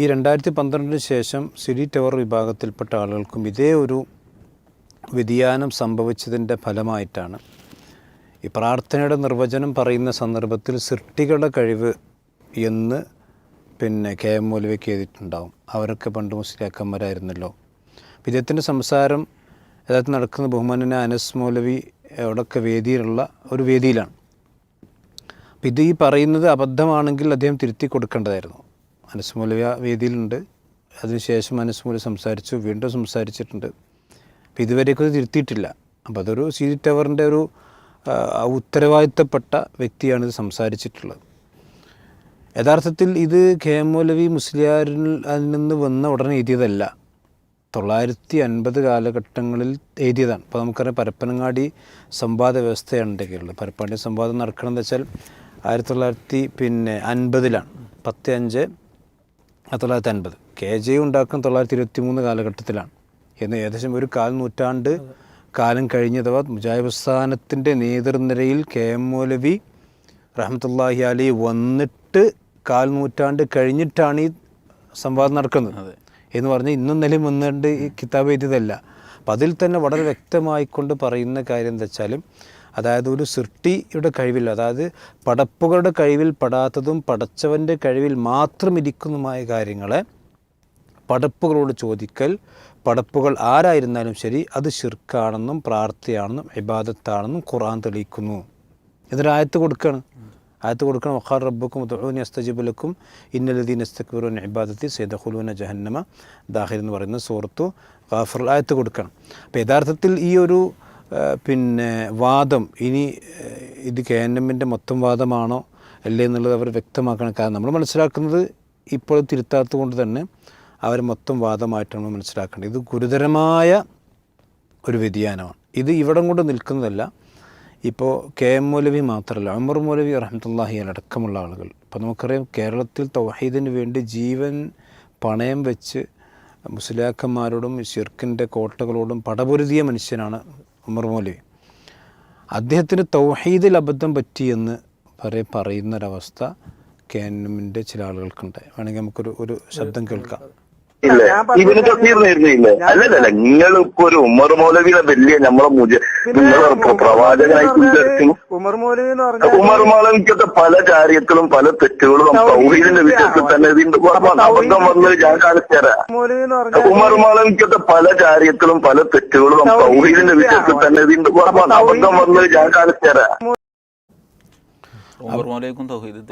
ഈ രണ്ടായിരത്തി പന്ത്രണ്ടിന് ശേഷം സിരി ടവർ വിഭാഗത്തിൽപ്പെട്ട ആളുകൾക്കും ഇതേ ഒരു വ്യതിയാനം സംഭവിച്ചതിന്റെ ഫലമായിട്ടാണ്. ഈ പ്രാർത്ഥനയുടെ നിർവചനം പറയുന്ന സന്ദർഭത്തിൽ സൃഷ്ടികളുടെ കഴിവ് എന്ന് പിന്നെ കെ എം മൗലവിക്ക് എഴുതിയിട്ടുണ്ടാവും. അവരൊക്കെ പണ്ട് മുസ്ലിയാക്കന്മാരായിരുന്നല്ലോ. ഇദ്ദേഹത്തിന്റെ സംസാരം യഥാർത്ഥത്തിൽ നടക്കുന്ന ബഹുമാനന അനസ് മൗലവി അവിടെയൊക്കെ വേദിയിലുള്ള ഒരു വേദിയിലാണ്. അപ്പം ഇത് ഈ പറയുന്നത് അബദ്ധമാണെങ്കിൽ അദ്ദേഹം തിരുത്തി കൊടുക്കേണ്ടതായിരുന്നു. അനസ് മൗലവി വേദിയിലുണ്ട്. അതിനുശേഷം അനസ് സംസാരിച്ചു വീണ്ടും സംസാരിച്ചിട്ടുണ്ട്. അപ്പം ഇതുവരെയൊക്കെ ഇത് തിരുത്തിയിട്ടില്ല. അപ്പോൾ അതൊരു സി ടവറിന്റെ ഒരു ഉത്തരവാദിത്തപ്പെട്ട വ്യക്തിയാണ് ഇത് സംസാരിച്ചിട്ടുള്ളത്. യഥാർത്ഥത്തിൽ ഇത് കെ എം മൗലവി മുസ്ലിയാരിൽ നിന്ന് വന്ന ഉടനെ എഴുതിയതല്ല. തൊള്ളായിരത്തി അൻപത് കാലഘട്ടങ്ങളിൽ എഴുതിയതാണ്. അപ്പോൾ നമുക്കറിയാം പരപ്പനങ്ങാടി സംവാദ വ്യവസ്ഥയാണ് ഉണ്ടെങ്കിലുള്ളത് പരപ്പനങ്ങാടി സംവാദം നടക്കണമെന്ന് വെച്ചാൽ ആയിരത്തി തൊള്ളായിരത്തി പിന്നെ അൻപതിലാണ്. പത്ത് അഞ്ച് തൊള്ളായിരത്തി അൻപത് കെ ജെ ഉണ്ടാക്കുന്ന തൊള്ളായിരത്തി ഇരുപത്തി മൂന്ന് കാലഘട്ടത്തിലാണ്. എന്ന് ഏകദേശം ഒരു കാൽ നൂറ്റാണ്ട് കാലം കഴിഞ്ഞഥവാ മുജാഹിദ് പ്രസ്ഥാനത്തിന്റെ നേതൃനിരയിൽ കെ എം മൗലവി റഹമത്തല്ലാഹി അലി വന്നിട്ട് കാൽ നൂറ്റാണ്ട് കഴിഞ്ഞിട്ടാണ് ഈ സംവാദം നടക്കുന്നത്. എന്ന് പറഞ്ഞാൽ ഇന്നും നിലയും വന്നുകൊണ്ട് ഈ കിതാബ് എഴുതിയതല്ല. അപ്പം അതിൽ തന്നെ വളരെ വ്യക്തമായിക്കൊണ്ട് പറയുന്ന കാര്യം എന്താ വെച്ചാൽ അതായത് ഒരു സൃഷ്ടിയുടെ കഴിവിൽ അതായത് പടപ്പുകളുടെ കഴിവിൽ പെടാത്തതും പടച്ചവന്റെ കഴിവിൽ മാത്രം ഇരിക്കുന്നതുമായ കാര്യങ്ങളെ പടപ്പുകളോട് ചോദിക്കൽ പടപ്പുകൾ ആരായിരുന്നാലും ശരി അത് ഷിർക്കാണെന്നും പ്രാർത്ഥിയാണെന്നും ഇബാദത്താണെന്നും ഖുർആൻ തെളിയിക്കുന്നു. ഇതൊരു ആയത്ത് കൊടുക്കുകയാണ് ആയത്ത് കൊടുക്കണം. വഖാർ റബ്ബുക്കും ഉദ്ഊനി അസ്തജിബുലക്കും ഇന്നലദീൻ അസ്തക്ബിറുൻ ഇബാദത്തി സൈദഖുലൂന ജഹന്നമ. ദാഹിർ എന്ന് പറയുന്ന സൂറത്തു ഖാഫർ ആയത്ത് കൊടുക്കണം. അപ്പോൾ യഥാർത്ഥത്തിൽ ഈ ഒരു പിന്നെ വാദം ഇനി ഇത് കെ എൻ എമ്മിന്റെ മൊത്തം വാദമാണോ അല്ലേ എന്നുള്ളത് അവർ വ്യക്തമാക്കണം. കാരണം നമ്മൾ മനസ്സിലാക്കുന്നത് ഇപ്പോൾ തിരുത്താത്തത് കൊണ്ട് തന്നെ അവർ മൊത്തം വാദമായിട്ടാണ് നമ്മൾ മനസ്സിലാക്കേണ്ടത്. ഇത് ഗുരുതരമായ ഒരു വ്യതിയാനമാണ്. ഇത് ഇവിടം കൊണ്ട് നിൽക്കുന്നതല്ല. ഇപ്പോൾ കെ എം മൗലവി മാത്രമല്ല അമർ മൗലവി റഹമത്തല്ലാഹി അടക്കമുള്ള ആളുകൾ. ഇപ്പോൾ നമുക്കറിയാം കേരളത്തിൽ തൗഹീദിന് വേണ്ടി ജീവൻ പണയം വെച്ച് മുസ്ലിയാക്കന്മാരോടും ഷിർക്കിന്റെ കോട്ടകളോടും പടപൊരുതിയ മനുഷ്യനാണ് ഉമർ മൗലവി. അദ്ദേഹത്തിന് തൗഹീദിൽ അബദ്ധം പറ്റിയെന്ന് വരെ പറയുന്നൊരവസ്ഥ കെ എൻ എമ്മിന്റെ ചില ആളുകൾക്കുണ്ട്. വേണമെങ്കിൽ നമുക്കൊരു ഒരു ശബ്ദം കേൾക്കാം. ഇല്ലേ. ഇവന് തസീർന്നിരുന്നില്ലേ അല്ലല്ല നിങ്ങൾ ഇപ്പൊ ഒരു ഉമർ മൗലവിയുടെ വലിയ നമ്മളെ മുജ നിങ്ങളെ പ്രവാചകനായിട്ട് ഉമർ മൗലവി എന്ന് പറഞ്ഞ ഉമർ മൗലവിക്കത്തെ പല കാര്യത്തിലും പല തെറ്റുകളും സൗഹീദിന്റെ വിഷയത്തിൽ തന്നെ ഇതിന്റെ പുറമാണ് അബദ്ധം വന്നത് ഞാൻ കാണിച്ചു തരാം ഉമർ മൗലവിക്കത്തെ പല കാര്യത്തിലും പല തെറ്റുകളും സൗഹീദിന്റെ വിഷയത്തിൽ തന്നെ ഇതിന്റെ പുറമാണ് അബദ്ധം വന്നത് ഞാൻ കാണിച്ചു തരാം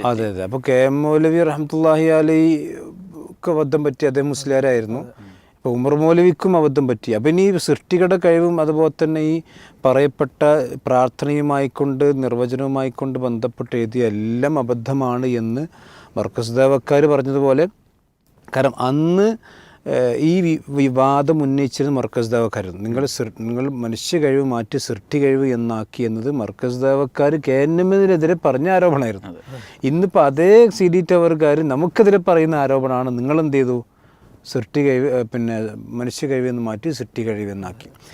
അതെ അതെ. അപ്പൊ കെ എം മൗലവി റഹമത്തല്ലാഹി അലൈ ഒക്കെ അബദ്ധം പറ്റി അദ്ദേഹം മുസ്ലിയാരായിരുന്നു. ഇപ്പോൾ ഉമർ മൗലവിക്കും അബദ്ധം പറ്റി. അപ്പം ഇനി സൃഷ്ടികളുടെ കഴിവും അതുപോലെ തന്നെ ഈ പറയപ്പെട്ട പ്രാർത്ഥനയുമായിക്കൊണ്ട് നിർവചനവുമായിക്കൊണ്ട് ബന്ധപ്പെട്ട് എഴുതിയ എല്ലാം അബദ്ധമാണ് എന്ന് മർക്കസ് ദേവക്കാർ പറഞ്ഞതുപോലെ. കാരണം അന്ന് ഈ വിവാദം ഉന്നയിച്ചിരുന്നത് മർക്കസ് ദേവക്കാരായിരുന്നു. നിങ്ങൾ സൃ- നിങ്ങൾ മനുഷ്യ കഴിവ് മാറ്റി സൃഷ്ടി കഴിവ് എന്നാക്കി എന്നത് മർക്കസ് ദേവക്കാർ കെ എൻ എമ്മിനെതിരെ പറഞ്ഞ ആരോപണമായിരുന്നു. ഇന്നിപ്പോൾ അതേ. സി ഡി ടവർക്കാർ നമുക്കെതിരെ പറയുന്ന ആരോപണമാണ് നിങ്ങൾ എന്ത് ചെയ്തു? സൃഷ്ടി കഴിവ് പിന്നെ മനുഷ്യ കഴിവ് എന്ന് മാറ്റി സൃഷ്ടി കഴിവ് എന്നാക്കി.